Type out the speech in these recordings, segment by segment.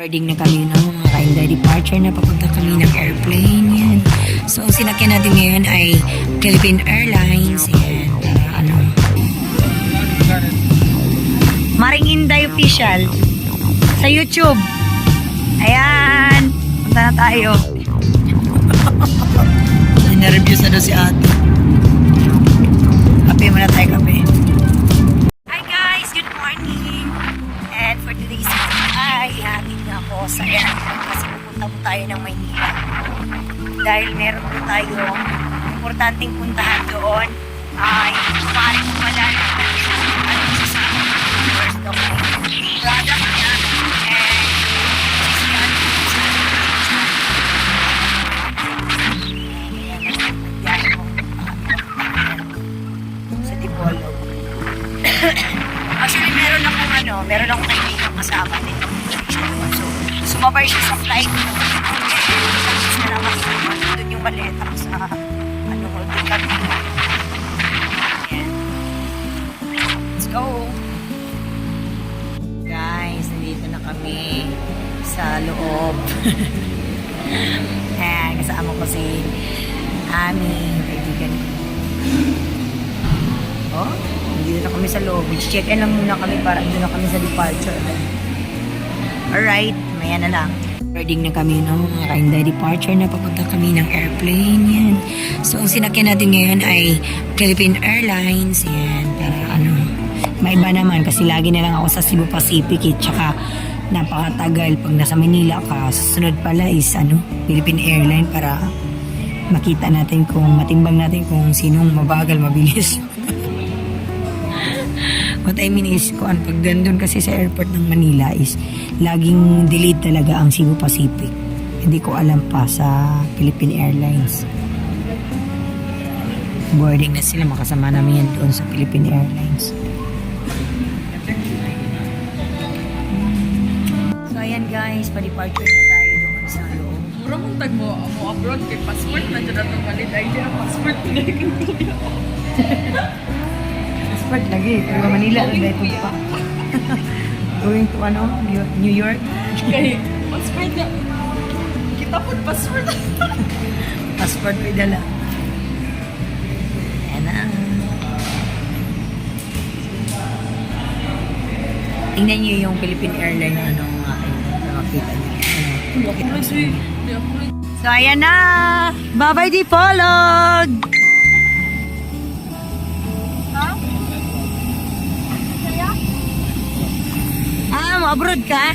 Boarding na kami ng mga kainda departure na papunta kami ng airplane. Yan. So, sinakyan natin ngayon ay Philippine Airlines. Yan. Para ano. Maring Inday Official. Sa YouTube. Ayan. Punta na tayo. Na-review na si ate. Kape muna tayo kape. Dahil meron po tayo importanteng puntahan doon. Ay maaaring po wala na dito na kami sa loob. Check-in lang muna kami para doon na kami sa departure. Alright, maya na lang. Boarding na kami, no? Mga kainda departure na papunta kami ng airplane. Yan. So, ang sinakyan natin ngayon ay Philippine Airlines. Yan. Para ano, maiba naman kasi lagi na lang ako sa Cebu Pacific eh. Tsaka napakatagal pag nasa Manila ka. Susunod pala is ano, Philippine Airline para makita natin kung matimbang natin kung sinong mabagal, mabilis. What I mean is, kung pag dandun kasi sa airport ng Manila is, laging delayed talaga ang Cebu Pacific. Hindi ko alam pa sa Philippine Airlines. Boarding na sila, makasama namin yan doon sa Philippine Airlines. So ayan guys, pa-departure na tayo doon sa loob. Mura mong tag mo, mo abroad kay passport na dyan atong valid ID ang passport ko na. Passport lagi, pero Manila lang dahil pa. Going to ano, New- York. Kay passport na. Kita po passport. Passport ko dala. Ayan na. Tingnan niyo yung Philippine Airlines na ano nga na makita niyo. Ano, na na. So ayan na! Bye-bye di mo abroad ka?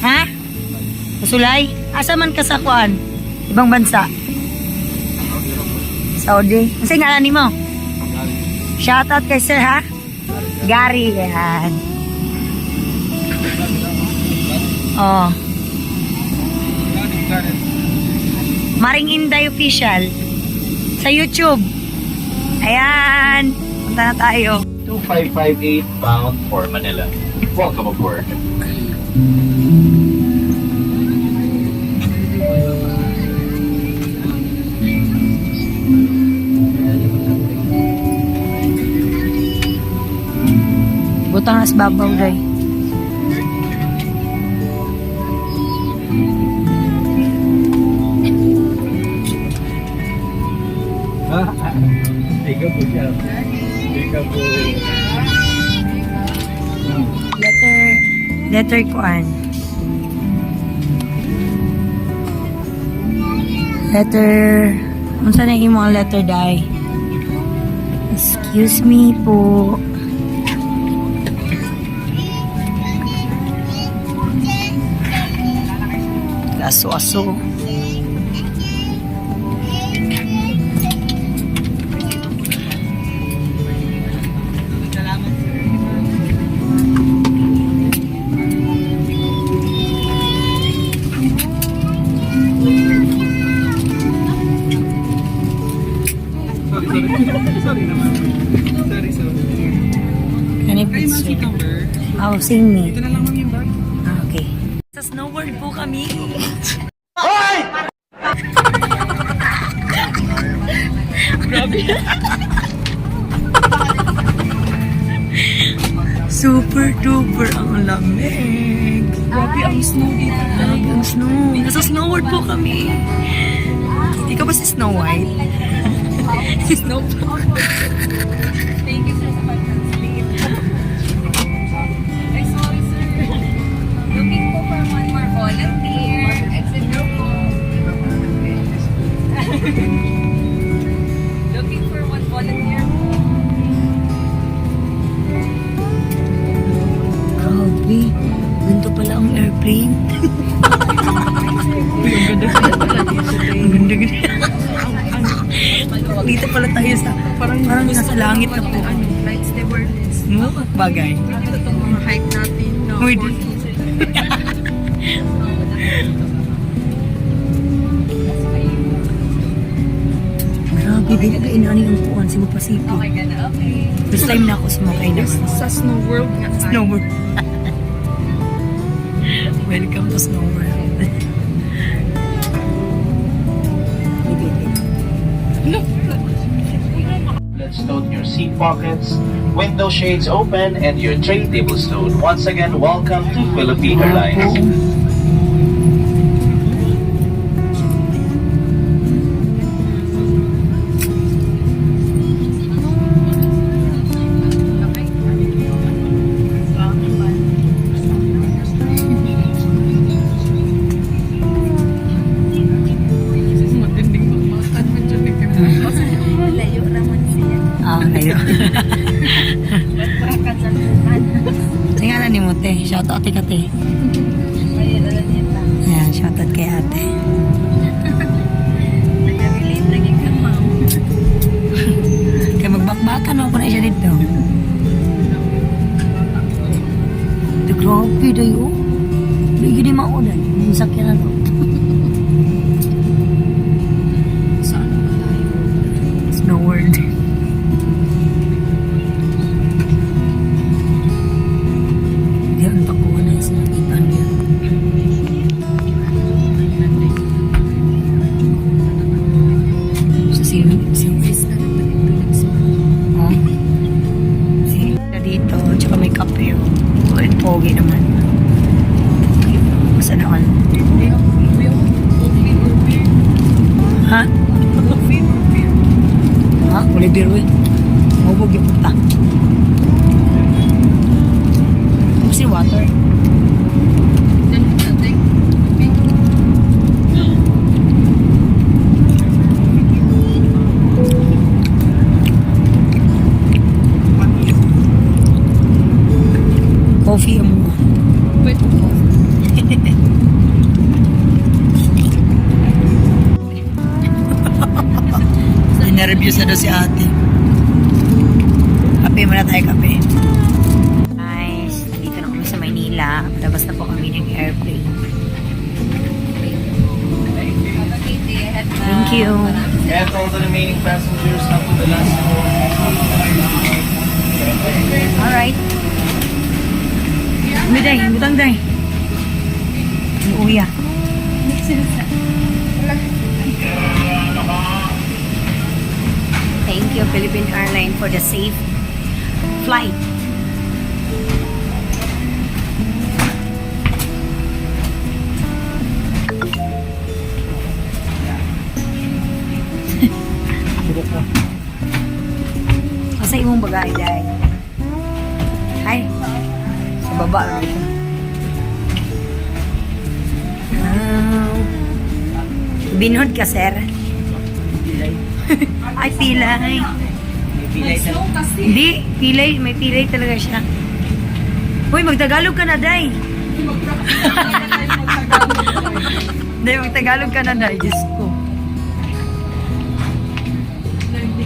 Ha? Masulay? Asa man ka sa kuan? Ibang bansa? Saudi? Kasi nga ni mo? Shoutout kay sir ha? Gary, yan. Oh. Maring Inday Official. Sa YouTube. Ayan. Punta na tayo. 2558 bound for Manila. Welcome aboard. Butang nas babaw day. Tiga po siya. Tiga po. Letter kuan. Letter, unsa na mga letter day? Excuse me po. Aso-aso. Can sing me. Ito na lang yung bag. Ah, Okay. Sa Snow World po kami. Grabe. Super duper ang lamig. Grabe ang snow dito. Grabe ang snow. Nasa snow world po kami. Ikaw ba si Snow White? Si Snow. Thank you, volunteer. Po. Looking for one volunteer po. Grabe. Ganito pala ang airplane. Ang ganda ganda. Dito pala tayo sa parang, parang nasa langit na po. Ano, flight stewardess. No? Bagay. Ito itong mga hike natin. No, Uy, Grabe, di na inani ang puan si Mapasipo. Okay ka na? Okay. First time na ako sumakay na Sa Snow World nga. Snow World. Welcome to Snow World. Let's stowed your seat pockets, window shades open, and your tray table stowed. Once again, welcome to Philippine Airlines. Masa naman? Ha? Ha? Kulay biro eh. Mabog yung puta. Kasi water. Coffee si ate. Kape muna tayo, kape. Guys, dito na kami sa Maynila. Labas na po kami ng airplane. Thank you. And all the remaining passengers up to the last row. Alright. Biday, butang day. Uya. Thank you, Philippine Airlines, for the safe flight. Asa imong bagay, day? Ay, sa baba lang ito. Ah, binod ka, sir? Ay, pilay. snow kasi. Hindi, pilay. May pilay talaga siya. Uy, magtagalog ka na, day. Day, magtagalog ka na, day. Diyos ko. Hindi.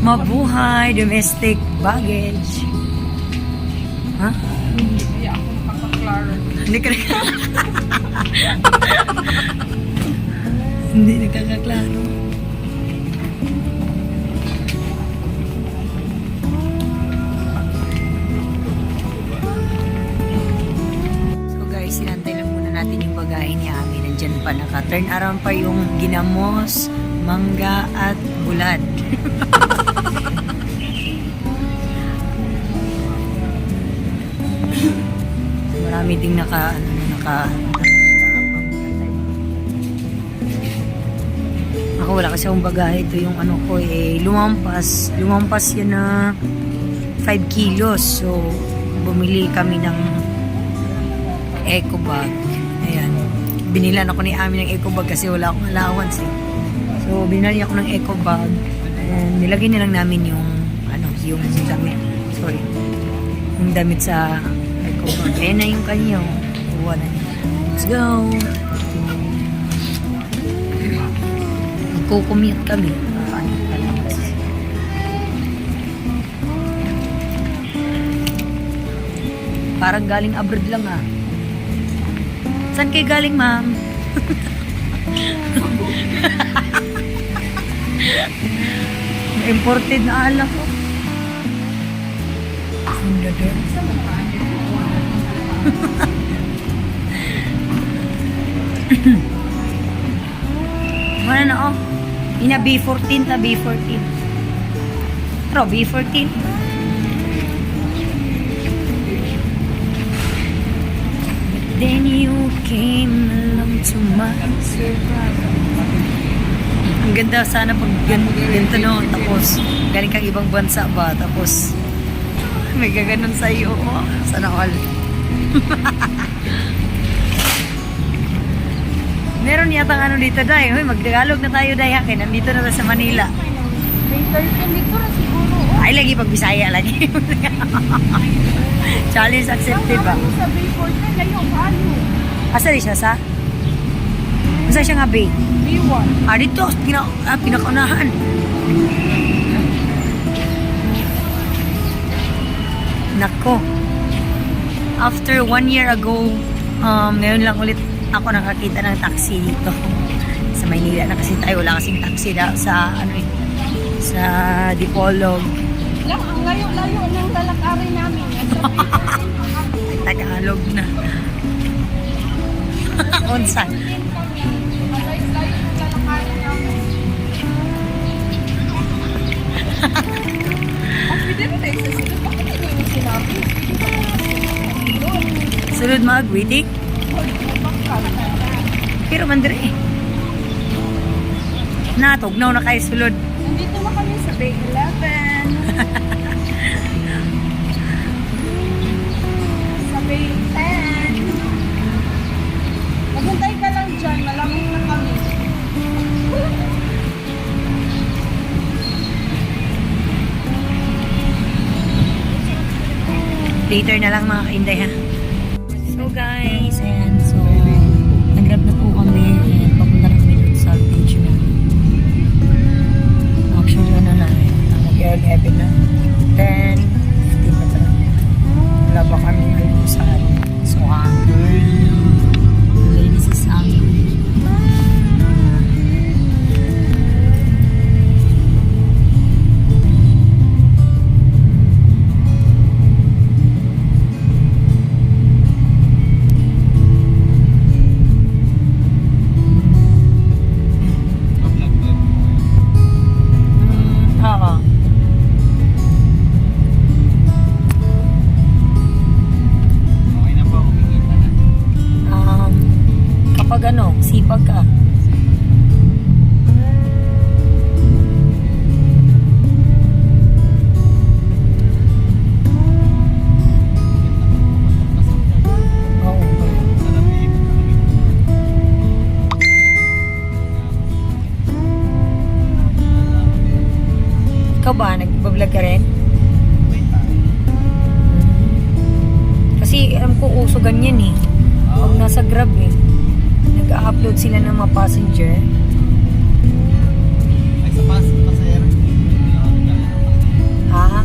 Mabuhay, domestic baggage. Ha? Hindi kaya ako makapag-claro. Hindi ka Hindi. Naka-turn around pa yung ginamos, mangga at bulad. Marami ding naka, ano, na, naka ako wala kasi akong bagahe. Ito yung ano ko eh lumampas. Lumampas yan na 5 kilos. So bumili kami ng eco bag binilan ako ni Ami ng eco bag kasi wala akong allowance eh. so binili ako ng eco bag and nilagay na lang namin yung ano yung damit sorry yung damit sa eco bag ayan na yung kanya oh. kuha na niya let's go Magkukumute kami. Parang galing abroad lang ah. Saan kayo galing, ma'am? Imported na alak ko. Ang dada. Ano na oh? Ina B14 ta B14. Pero B14. Then you came along to my surprise. Ang ganda sana pag gan ganito no, tapos galing kang ibang bansa ba, tapos may gaganon sa iyo. Oh, sana all. Meron yata ano dito, Day. Hoy, magtagalog na tayo, Day. Akin, nandito na tayo sa Manila. May 13 dito na siguro. oh. Ay, lagi pag Bisaya, lagi. Challenge accepted ba? Sa Bayport na layo ano? Asa rin siya sa? Asa siya nga, Bay? B1. Ah, dito. Pina, ah, pinakaunahan. Nako. After one year ago, um, ngayon lang ulit ako nakakita ng taxi dito. Sa Maynila na kasi tayo, wala kasing taxi na sa, ano eh, sa Dipolog. Lang, ang layo-layo ng lalakari namin. Tagalog na. Unsa? Sulod mag-waiting? Pero mandre eh. Natugnaw na kayo sulod. Nandito na kami sa Bay 11. Sa Bay 10. Maghintay ka lang dyan. Malamang na kami. Later na lang mga kainday ha. So guys, and nag-11 na. 10, 15 na pala. Wala pa kami sa So hungry. Ladies Nag-upload sila ng mga passenger. Ay, sa pas, pasayero. Ha?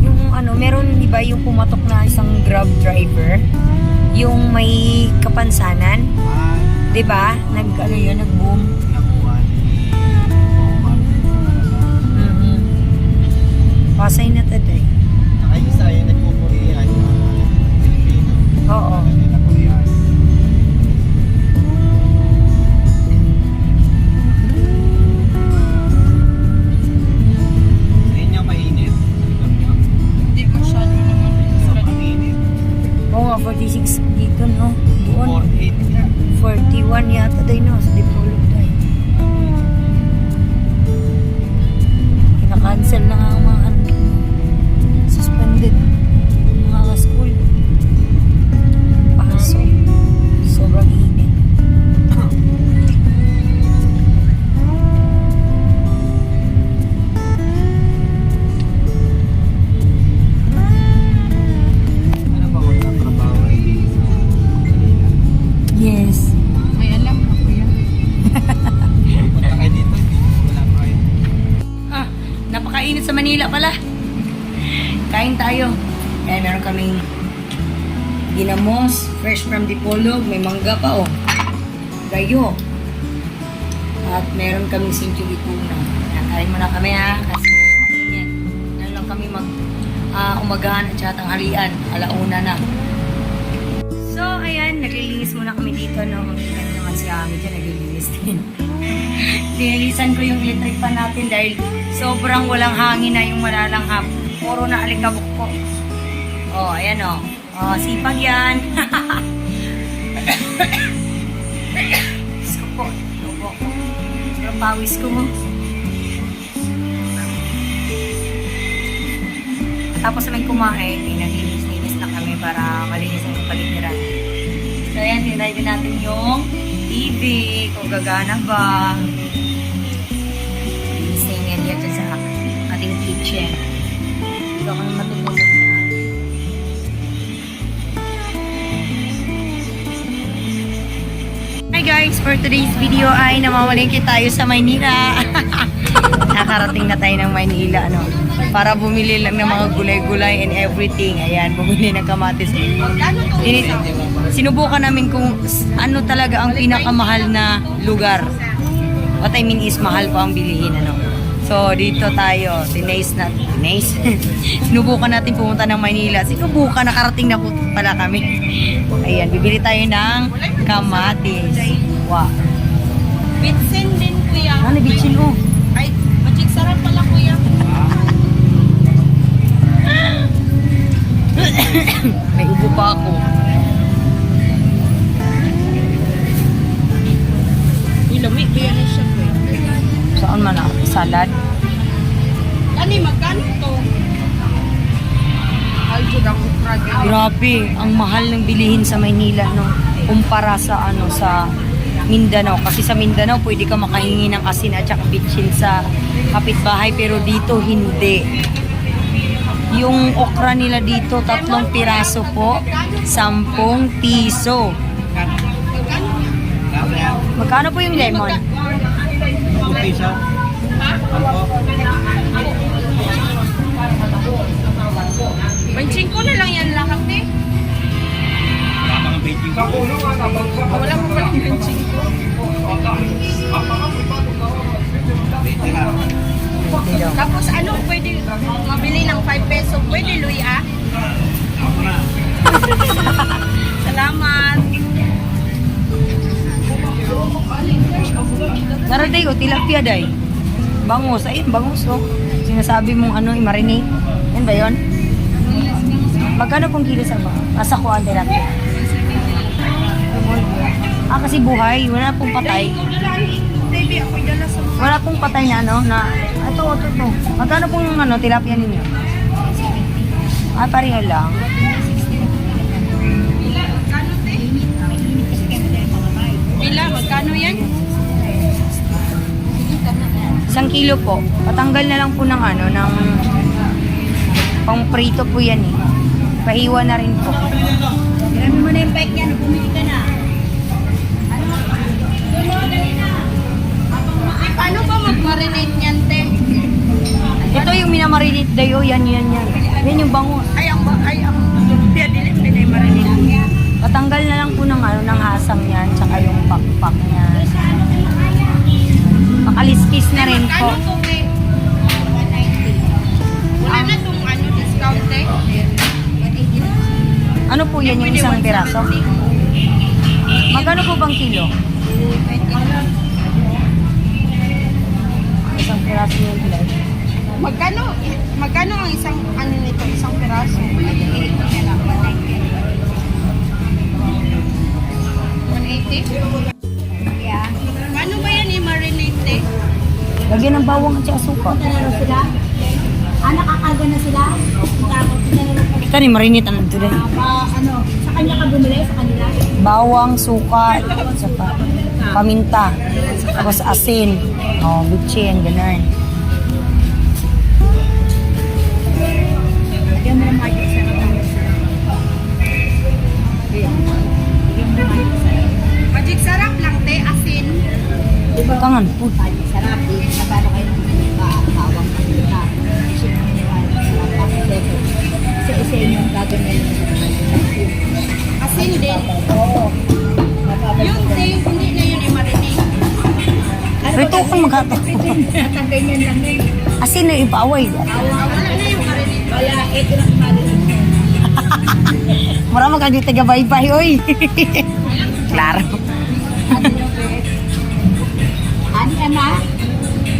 Yung ano, meron di ba yung pumatok na isang Grab driver? Yung may kapansanan? Ah, Di ba? Nag, ano yun, nag-boom. Mhm. Pasay na taday. 46 dito, no? Doon. 41 yata day, no? Sa Dipolog tayo. Kinakancel na nga ang pala. Kain tayo. Kaya meron kaming ginamos, fresh from Dipolog, may mangga pa oh. Gayo. At meron kaming century tuna. Kaya kain muna kami ha, kasi mainit. Meron lang kami mag ah, umagahan at saka tanghalian, alauna na. So, ayan, naglilinis muna kami dito, no? Magkakita naman si Ami dyan, naglilinis din. Linilisan ko yung electric fan natin dahil sobrang walang hangin na yung malalanghap. Puro na alikabok ko. Oh, ayan oh. Oh, sipag yan. Diyos ko po. Ko. Sobrang pawis ko mo. Tapos naman kumain, naglinis-linis na kami para malinis ang palitiran. So, ayan, tinry din natin yung TV, kung gagana ba. Kitchen. Ito ako nang matutulog na. Hi guys! For today's video ay namamalingki tayo sa Maynila. Nakarating na tayo ng Maynila, ano, para bumili lang ng mga gulay-gulay and everything. Ayan, bumili ng kamatis. Ini- sinubukan namin kung ano talaga ang pinakamahal na lugar. What I mean is mahal pa ang bilihin, ano. So, dito tayo, tinaste na, tinaste. Sinubukan natin pumunta ng Maynila. Sinubukan, nakarating na po pala kami. Ayan, bibili tayo ng kamatis. Wow. Bitsin din kuya. Ano, bitchin oh. Ay, magic sarap pala kuya. May ubo pa ako. Uy, lamig kuya na siya. Saan man ako? Salad? Ani, magkano to? Ang ukra Grabe, ang mahal ng bilihin sa Maynila, no? Kumpara sa, ano, sa Mindanao. Kasi sa Mindanao, pwede ka makahingi ng asin at saka bitchin sa kapitbahay, pero dito hindi. Yung okra nila dito, tatlong piraso po, sampung piso. Magkano po yung lemon? Puti siya. Benching ko na lang yan lahat eh. Wala mga Beijing ko. Wala mo palang benching ko. Tapos ano, pwede mabili ng 5 peso. Pwede. Ako na. Salamat. Tara day, o tilapia day. Bangus, ayun, bangus oh. Sinasabi mong ano, i-marinate. Yan ba yun? Magkano pong kilo sa ba? Nasa kuhaan tilapia. Ah, kasi buhay. Wala pong patay. Wala pong patay na ano, na... Ito, ito, ito. Magkano pong ano, tilapia ninyo? Ah, pareho lang. Pila, magkano yan? Isang kilo po. Patanggal na lang po ng ano, ng... Pang prito po yan eh. Pahiwa na rin po. Marami mo na yung bike yan, bumili ka na. Ay, paano ba mag-marinate niyan, te? Ito yung minamarinate dayo, yan, yan, yan. Yan yung bangus. Ay, ang ba, ay, ang yung pinay-marinate. Patanggal na lang po ng ano, ng hasang yan, tsaka yung pakpak niya. Makaliskis na rin po. Wala na tong ano, discount, te? Ano po yan, yung isang piraso? Magkano po bang kilo? Isang piraso yung kilo. Magkano, magkano ang isang, ano nito, isang piraso? Marinate? Yeah. Ano ba yan eh, marinate? Lagyan ng bawang at suka. Ah, nakakago na sila? Ito ni marinate ang nandun eh. Ah, ano, sa kanya ka bumili? Sa kanila? Bawang, suka, saka paminta, tapos asin, oh, bitchin, ganun. Na. Wala na yung marinate. Kaya ito lang magic Marami ka dito taga bye-bye, oy. Klaro. Ano Emma?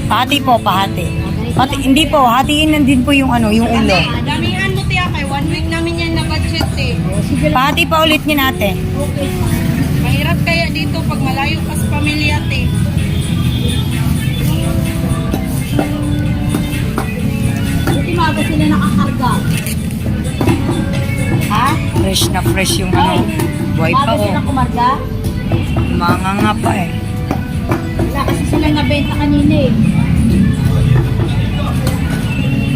Pahati po, pahati. Pati, hindi po, hatiin lang din po yung ano, yung ulo. Damihan mo, tiya, kay one week namin yan na budget, eh. Pahati pa ulit niya natin. Mahirap kaya dito pag malayo pa sa pamilya, te. Maaga sila nakakarga. Ha? Fresh na fresh yung ano. Buhay pa sila oh. kumarga? Mga nga pa eh. Wala kasi sila nabenta kanina eh.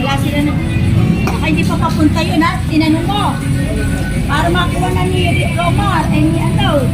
Wala sila na... Baka hindi pa papunta yun ha? Tinanong mo. Para makuha na ni Romar, eh ni ano.